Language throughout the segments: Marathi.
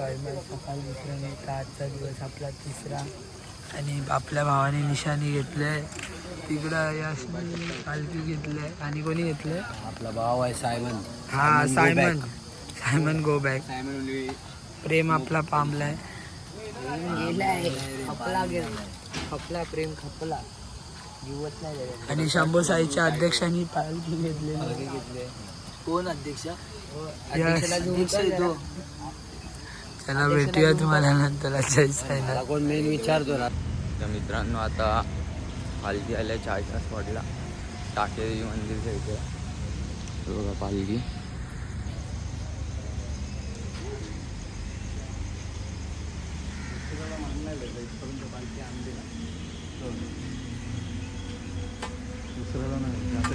स्वाभिमान सकाळ दुसऱ्याने तर आजचा दिवस आपला तिसरा. आणि आपल्या भावाने निशाणी घेतले तिकडं यशनी पालखी घेतले आणि कोणी घेतले आपला भाव आहे सायमन. हा Simon Simon. Go back Simon प्रेम आपला पामलाय. गेलाय. खपला गेला. खपला प्रेम खपला. जीवत नाही. आणि शंभू साईच्या अध्यक्षांनी पालखी घेतले. कोण अध्यक्ष? चला भेटूया तुम्हाला नंतर कोण मेन विचारतो ना. तर मित्रांनो आता पालखी आल्या चाळीसच्या स्पॉटला टाकेरी मंदिर इथे.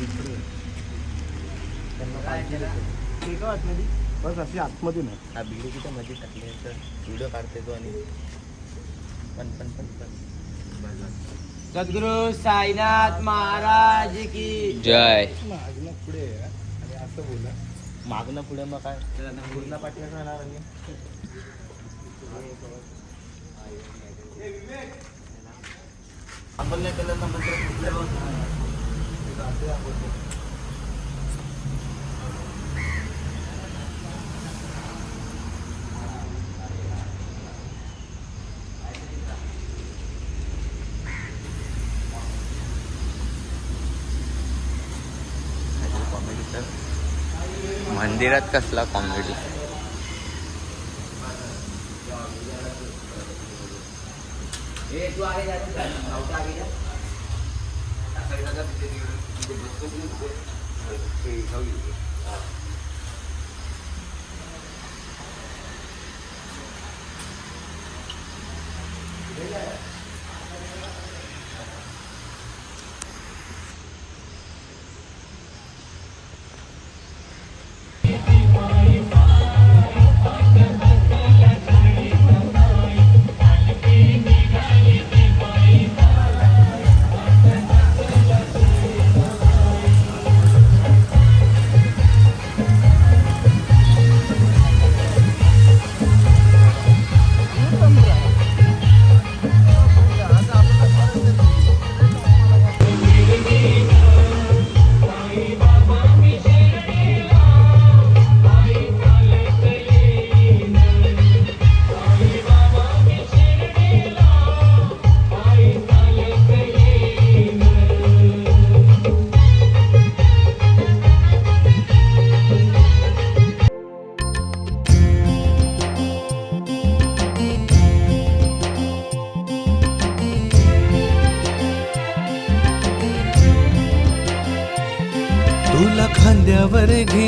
इकडे. त्यांना पालखी बस अशी आतमध्ये नाही. हा व्हिडिओ तिथे मध्ये टाकले तर व्हिडिओ काढते तो आणि पण पण पण पण. सद्गुरु साईनाथ महाराज की जय. मागणं पुढे आहे आणि असं बोला. मागणं पुढे मग काय? पूर्ण पाठवत राहणार आणि. आपण नाही केलं तर मंत्र मंदिरात कसला कॉमेडी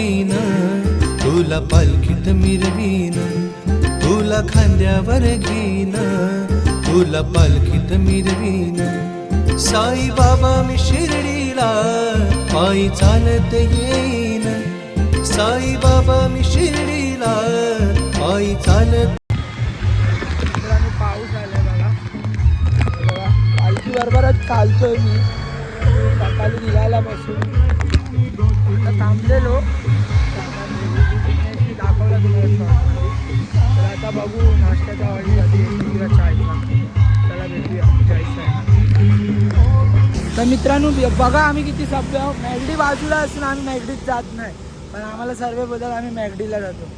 होईन तुला पालखीत मिरवीन तुला खांद्यावर घेईन तुला पालखीत मिरवीन. साई बाबा मी शिर्डीला पायी चालत येईन. साई बाबा मी शिर्डीला पायी चालत पाऊस आलाय बघा. पालखी बरोबरच चालतोय मी. सकाळी निघायला बसून. थांबलेलो. तर आता बघू नाश्त्याच्या त्याला भेटूया तर मित्रांनो बघा आम्ही किती सभ्य आहोत मॅगडी बाजूला असून आम्ही मॅगडीत जात नाही. पण आम्हाला सर्व बदल आम्ही मॅगडीला जातो.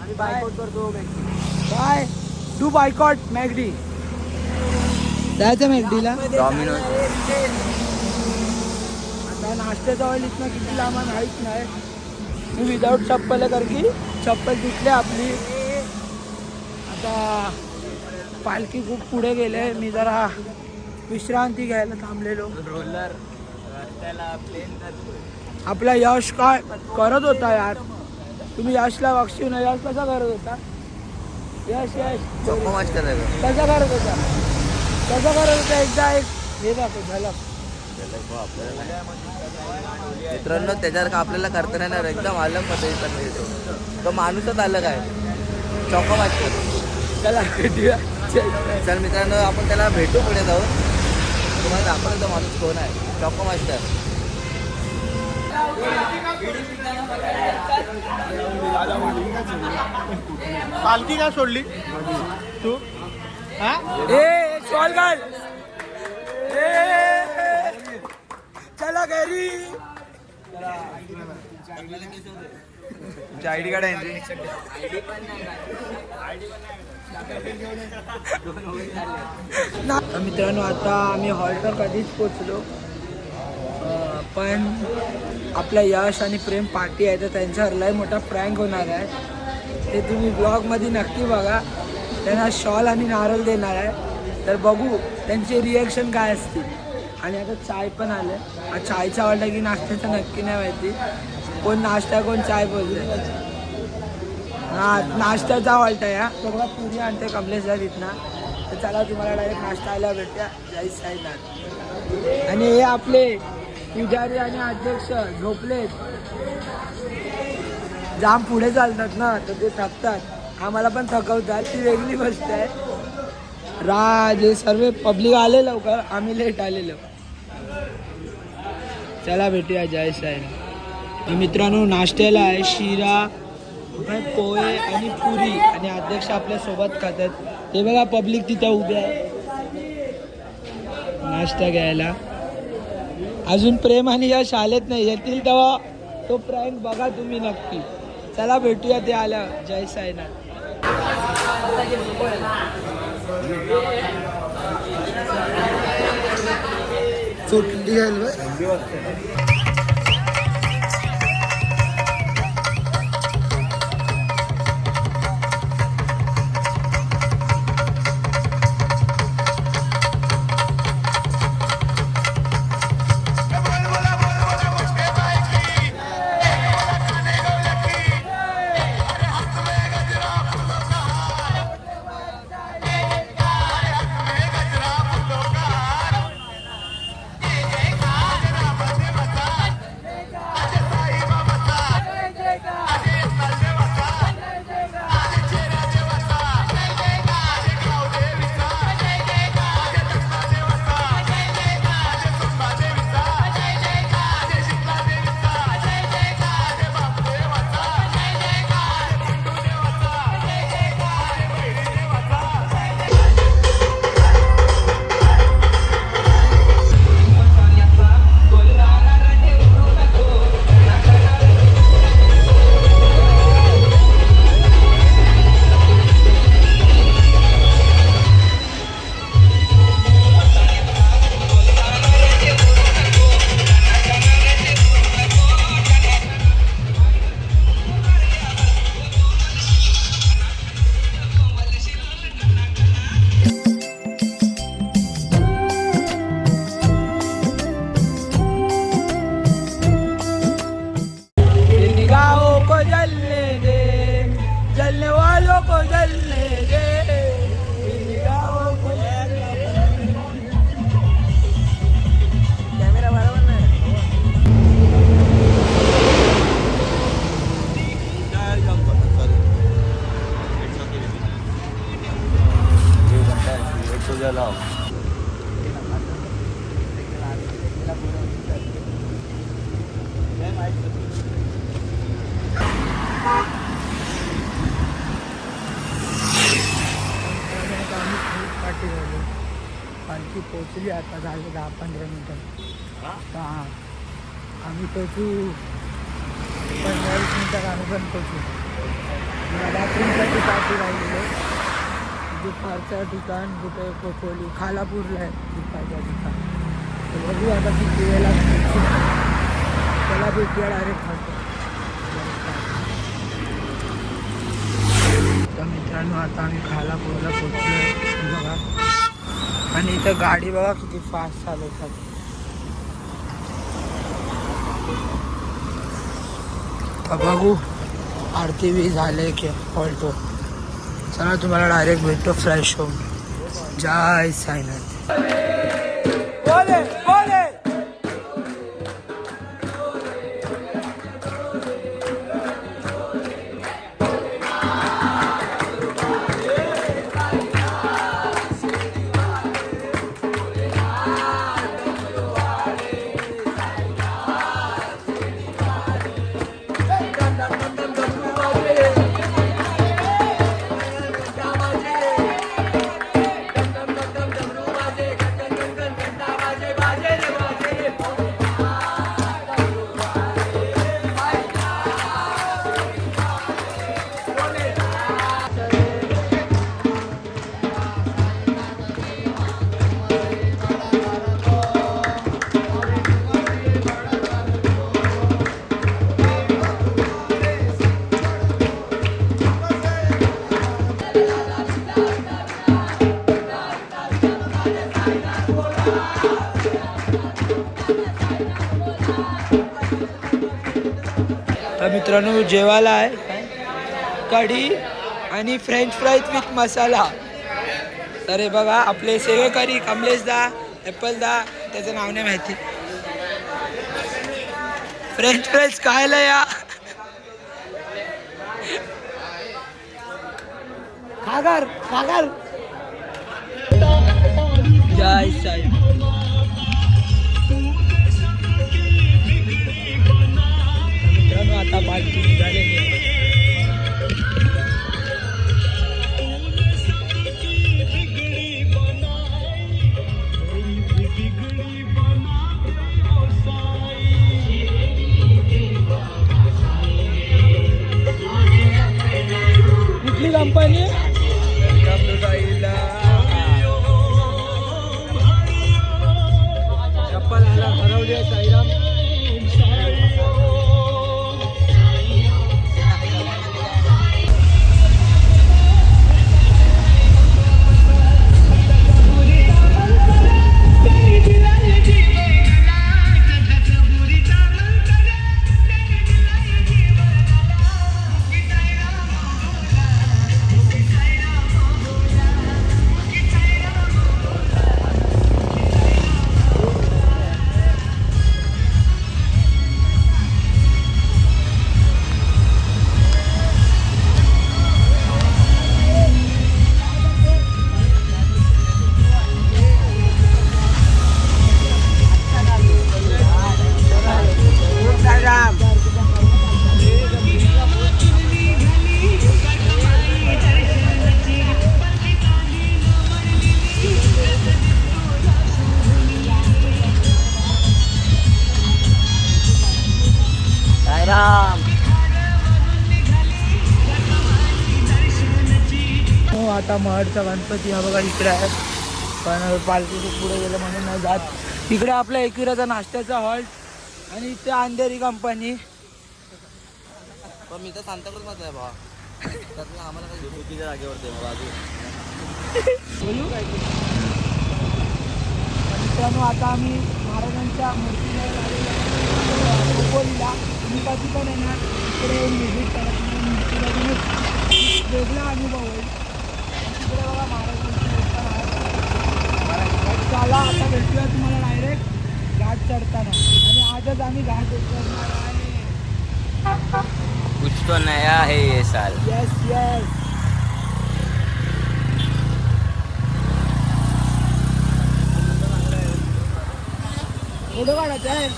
आम्ही बायकॉट करतो बाय. Do boycott मॅगडी. जायचं मॅगडीला? डॉमिनोज. आता नाश्त्याचा ऑइल इथनं किती लांब माहीत नाही. मी विदाऊट चप्पल आहे कारण की चप्पल तुटली आपली. आता पालखी खूप पुढे गेले. मी जरा विश्रांती घ्यायला थांबलेलो. रोलर आपला यश काय करत होता यार? तुम्ही यशला बक्षीव ना यश कसा करत होता? यश यश? कसा करत होता? कसा करत होता? एकदा एक हे दाखव झलक मित्रांनो त्याच्यावर आपल्याला करता नाही येणार? एकदम अलग पद्धतीचा येतो तो. माणूसच अलग आहे. चॉको मास्टर चला भेटूया. चल मित्रांनो आपण त्याला भेटू पुढे जाऊन. तुम्हाला दाखवलं तो माणूस कोण आहे. चॉको मास्टर पालखी का सोडली? तू? हा? ए शॉल घाल. ए, चला घरी. आय डी कार्ड आहे तर मित्रांनो आता आम्ही हॉल्टर कधीच पोचलो पण आपल्या यश आणि प्रेम पार्टी आहे तर त्यांच्यावर लय मोठा प्रँक होणार आहे. ते तुम्ही ब्लॉगमध्ये नक्की बघा. त्यांना शॉल आणि नारळ देणार आहे. तर बघू त्यांचे रिॲक्शन काय असतील. आणि आता चाय पण आलं आहे चायचा वाटलं की नाश्त्याचं नक्की नाही माहिती. कोण नाश्ता कोण चाय बोलते हा नाश्त्याचा आवडता या. हा बघा पुरी आणते कमलेशला इथनं. तर चला तुम्हाला डायरेक्ट नाश्ता आल्या भेटत्या जय साईनाथ. आणि हे आपले पुजारी आणि अध्यक्ष झोपलेत. जाम पुढे चालतात ना तर ते थकतात. आम्हाला पण थकवतात. ती वेगळी गोष्ट आहे. राज हे सर्व पब्लिक आले लवकर. आम्ही लेट आलेलो. चला भेटूया जय साहेब मित्रांनो नाश्त्याला आहे शिरा पोहे आणि पुरी आणि अध्यक्ष आपल्यासोबत खातात. ते बघा पब्लिक तिथं उभे आहे. नाश्ता घ्यायला. अजून प्रेम आणि या शाळेत नाही येतील तेव्हा तो प्रँक बघा तुम्ही नक्की. चला भेटूया ते आल्या जय साईनाथ. सुटली निगाहों दुपारचं ठिकाण कुठे कोकोली खालापूरला आहे दुपारच्या ठिकाण. तर बघू आता किती वेळेला त्याला भेटूया डायरेक्ट खातो. तर मित्रांनो आता आम्ही खालापूरला पोचलो बघा. आणि इथं गाडी बघा किती फास्ट चालवतात. तर बघू. आरती बी झाले की ऑल्टो चला तुम्हाला डायरेक्ट भेटतो फ्रेश होऊन जय साईनाथ. मित्रांनो जेवायला आहे. कढी आणि फ्रेंच फ्राईज विथ मसाला अरे बघा आपले सेवेकरी कमलेश दा ॲपल दा त्याचं नाव नाही माहिती. फ्रेंच फ्राईज खायला या. खागर खागर. जय साई. मित्रांनो आता महडचा गणपती हा बघा इकडे आहे. पण पालखी खूप पुढे गेलं म्हणून नाही जात. इकडे आपल्या एकविराचा नाश्त्याचा हॉल्ट आणि इथे अंधेरी कंपनी पण मी तर सांताक्रूजमध्ये आहे भावा. त्यातनं आम्हाला काही चुकीच्या जागेवर दे बाजू बोलू? मित्रांनो आता आम्ही महाराजांच्या मूर्तीला. खोपोलीला तुम्ही कधी पण येणार. इकडे येऊन व्हिजिट करा. तुम्हाला मूर्तीला वेगळा अनुभव होईल तिकडे बघा महाराजांची मूर्ती आहे चला आता भेटूया तुम्हाला डायरेक्ट घाट चढताना आणि आजच आम्ही घाट उतरणार आहे कुछ तो नया है ये साल. येस येस फोटो काढायचा आहे.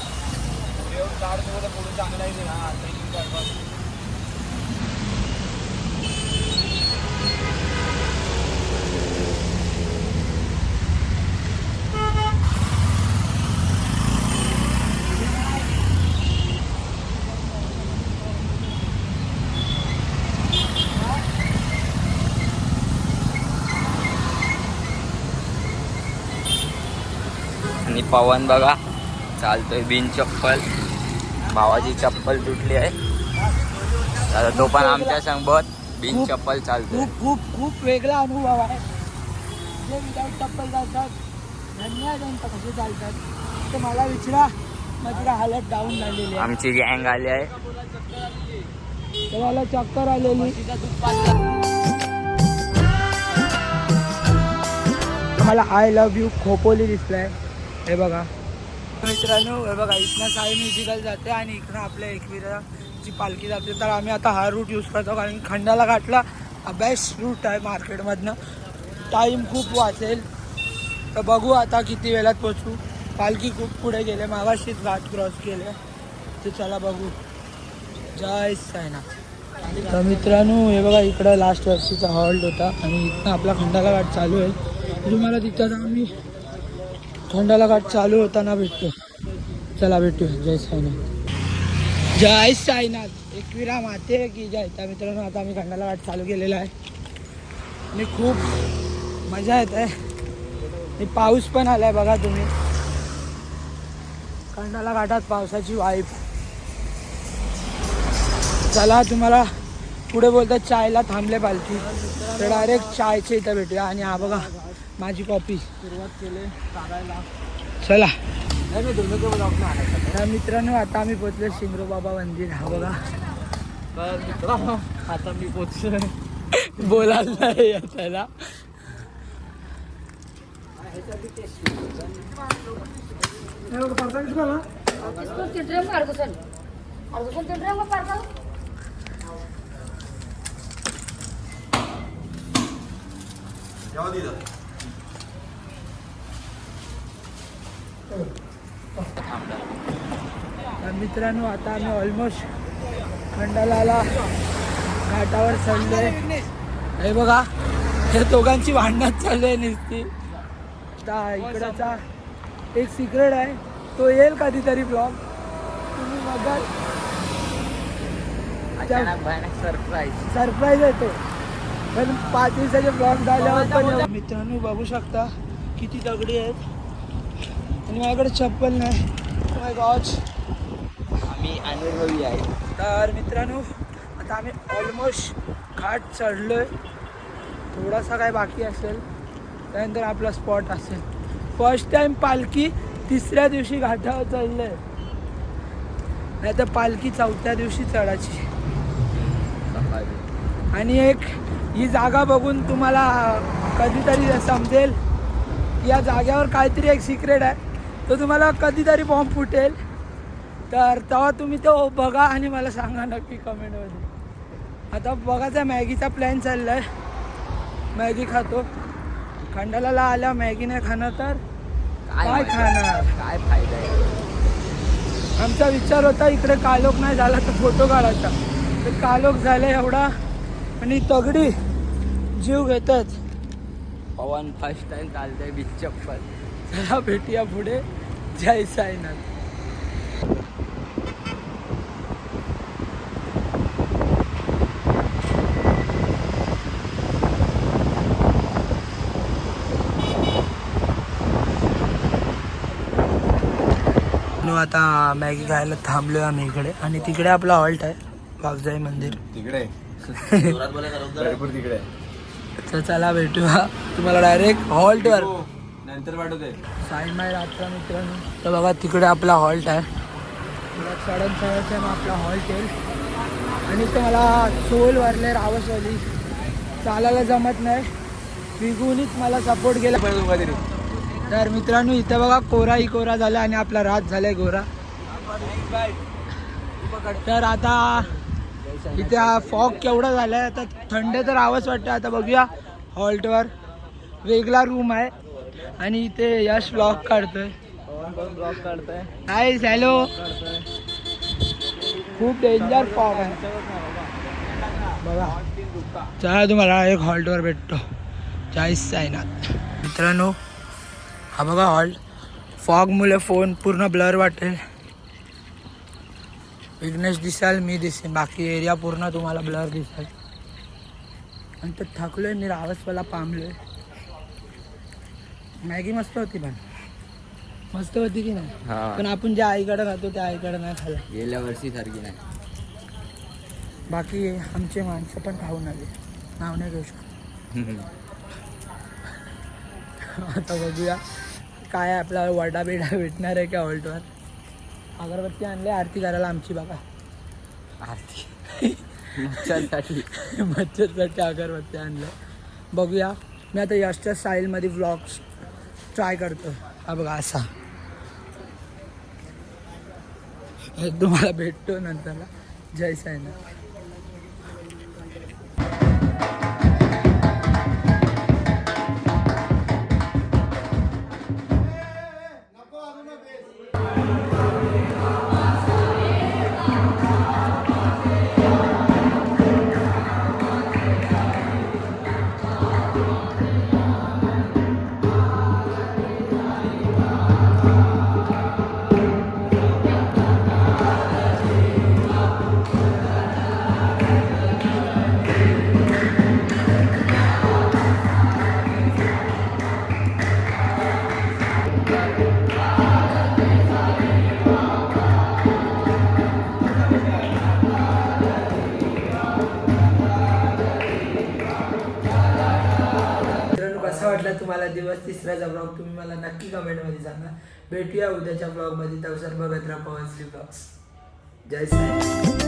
आणि पवन बघा. चालतोय बिन चप्पल. भावाची चप्पल तुटली आहे. आता तो पण आमच्या संगत बिन चप्पल चालतोय. खूप खूप खूप वेगळा अनुभव आहे. जे विदाऊट चप्पल चालतात धन्य त्यांचं कसे चालतात. ते मला विचारा माझी हालत डाऊन झालेली आहे. आमची गँग आली आहे. तर मला चक्कर आलेली. मला आय लव्ह यू खोपोली दिसलाय. हे बघा. मित्रांनो हे बघा इथनं साई म्युझिकल जाते आणि इकडं आपल्या एकविराची पालखी जाते. तर आम्ही आता हा रूट यूज करतो कारण खंडाला घाटला बेस्ट रूट आहे मार्केटमधनं. टाईम खूप वाचेल. तर बघू आता किती वेळात पोचू पालखी खूप पुढे गेले मागाशीच घाट क्रॉस केले. तर चला बघू. जय साईनाथ. तर मित्रांनो हे बघा इकडं लास्ट वर्षीचा हॉल्ट होता आणि इथनं आपला खंडाला घाट चालू आहे. तुम्हाला तिथं आम्ही खंडाला घाट चालू होताना भेटतो. चला भेटू. जय साईनाथ. जय साईनाथ. एकविरा माते की जय. त्या मित्रांनो आता आम्ही खंडाला घाट चालू केलेला आहे. आणि खूप मजा येत आहे. आणि पाऊस पण आला आहे बघा तुम्ही. खंडाला घाटात पावसाची वाईफ. चला तुम्हाला पुढे बोलतात चायला थांबले पालखी. तर डायरेक्ट चायच्या इथं भेटूया. आणि हा बघा माझी कॉपी सुरुवात केले चला. तर मित्रांनो आता आम्ही पोचलो शिंगरो बाबा मंदिर. हा बघा. तर मित्रांनो आता मी पोचलोय बोलायला नाही त्याला. मित्रांनो आता आम्ही ऑलमोस्ट खंडालाला घाटावर चढलोय हे बघा हे दोघांची भांडणच चालू आहे नुसती. आता इकडचा एक सिक्रेट आहे. तो येईल कधीतरी ब्लॉग तुम्ही बघाल. सरप्राईज सरप्राईज आहे तो. पण पाच दिवसाचे ब्लॉग झाल्यावर. मित्रांनो बघू शकता किती दगडी आहेत. आणि माझ्याकडे चप्पल नाही. माय गॉच आम्ही अनुभवी आहे. तर मित्रांनो आता आम्ही ऑलमोस्ट घाट चढलोय. थोडासा काय बाकी असेल. त्यानंतर आपला स्पॉट असेल. फर्स्ट टाइम पालखी तिसऱ्या दिवशी घाटावर चढलोय. नाही तर पालखी चौथ्या दिवशी चढायची. आणि एक ही जागा बघून तुम्हाला कधीतरी समजेल या जाग्यावर काहीतरी एक सिक्रेट आहे. तो तुम्हाला कधीतरी बॉम्ब फुटेल. तर तेव्हा तुम्ही तो बघा आणि मला सांगा नक्की कमेंटमध्ये आता बघायचा मॅगीचा प्लॅन चाललाय. मॅगी खातो. खंडाला आल्या मॅगी नाही खाणार तर काय खाणार? काय फायदा आहे? आमचा विचार होता इकडे कालोख नाही झाला तर फोटो काढायचा. तर कालोख झाला एवढा. आणि तगडी जीव घेतात. पवन फर्स्ट टाइम चालतंय बीच चप्पल. चला भेटूया पुढे. जय साईनाथ. नो आता मॅगी खायला थांबलोय आम्ही इकडे. आणि तिकडे आपला हॉल्ट आहे वाघजाई मंदिर. तिकडे. भरपूर तिकडे. तर चला भेटूया. तुम्हाला डायरेक्ट हॉल्टवर नंतर पाठवते. साईमाय रात्र मित्रांनो. तर बघा तिकडे आपला हॉल्ट आहे. तुला चढण चढायचं मग आपला हॉल्ट येईल. आणि मला सोल वरले रावसवाली चालायला जमत नाही. विगूनच मला सपोर्ट केला. तर मित्रांनो इथं बघा कोराही कोरा झाला आणि आपला रात झालाय गोरा. तर आता इथे हा फॉग केवढा झालाय आता थंड तर आवाज वाटतं. आता बघूया हॉल्टवर. वेगळा रूम आहे. आणि इथे यश ब्लॉग काढतोय. ब्लॉग काढताय हाय हॅलो खूप डेंजर फॉग आहे. बघा. चला तुम्हाला एक हॉल्टवर भेटतो. चाळीस साईनाथ. मित्रांनो हा बघा हॉल्ट. फॉगमुळे फोन पूर्ण ब्लर वाटेल. विघ्नेश दिसाल मी दिसेन. बाकी एरिया पूर्ण तुम्हाला ब्लर दिसेल. आणि तर थकलोय मी रावसवाला पामलोय मॅगी मस्त होती पण. मस्त होती की नाही? पण आपण ज्या आईकडे खातो त्या आईकडे नाही खाल्लं. गेल्या वर्षी सारखी नाही. बाकी आमचे माणसं पण खाऊन आले. नाव नाही घेऊ शकत. आता बघूया. काय आपल्याला वडा बिडा भेटणार आहे का हॉल्टवर अगरबत्ती आणली आरती करायला आमची बघा. आरती? मच्छरसाठी. मच्छरसाठी अगरबत्ती आणलं. बघूया. मी आता यशच्या स्टाईलमध्ये व्लॉग्स ट्राय करतो. हा बघा असा. तुम्हाला भेटतो नंतरला. जय साईनाथ. तुम्हाला दिवस तिसऱ्याचा ब्लॉग तुम्ही मला नक्की कमेंटमध्ये सांगा. भेटूया उद्याच्या ब्लॉगमध्ये तवसर बघत राहा पवन ब्लॉग्स जय साई.